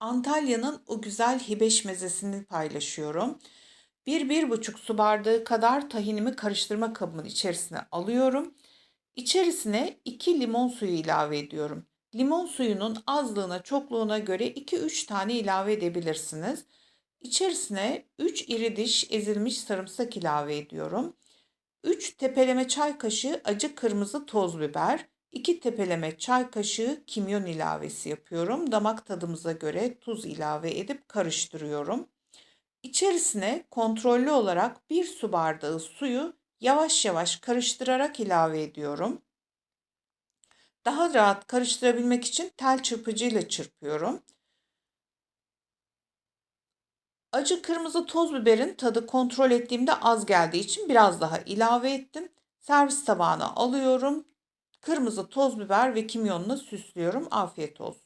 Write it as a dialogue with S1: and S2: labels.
S1: Antalya'nın o güzel hibeş mezesini paylaşıyorum. 1-1,5 su bardağı kadar tahinimi karıştırma kabımın içerisine alıyorum. İçerisine 2 limon suyu ilave ediyorum. Limon suyunun azlığına, çokluğuna göre 2-3 tane ilave edebilirsiniz. İçerisine 3 iri diş ezilmiş sarımsak ilave ediyorum. 3 tepeleme çay kaşığı acı kırmızı toz biber, 2 tepeleme çay kaşığı kimyon ilavesi yapıyorum. Damak tadımıza göre tuz ilave edip karıştırıyorum. İçerisine kontrollü olarak 1 su bardağı suyu yavaş yavaş karıştırarak ilave ediyorum. Daha rahat karıştırabilmek için tel çırpıcıyla çırpıyorum. Acı kırmızı toz biberin tadı kontrol ettiğimde az geldiği için biraz daha ilave ettim. Servis tabağına alıyorum. Kırmızı toz biber ve kimyonla süslüyorum. Afiyet olsun.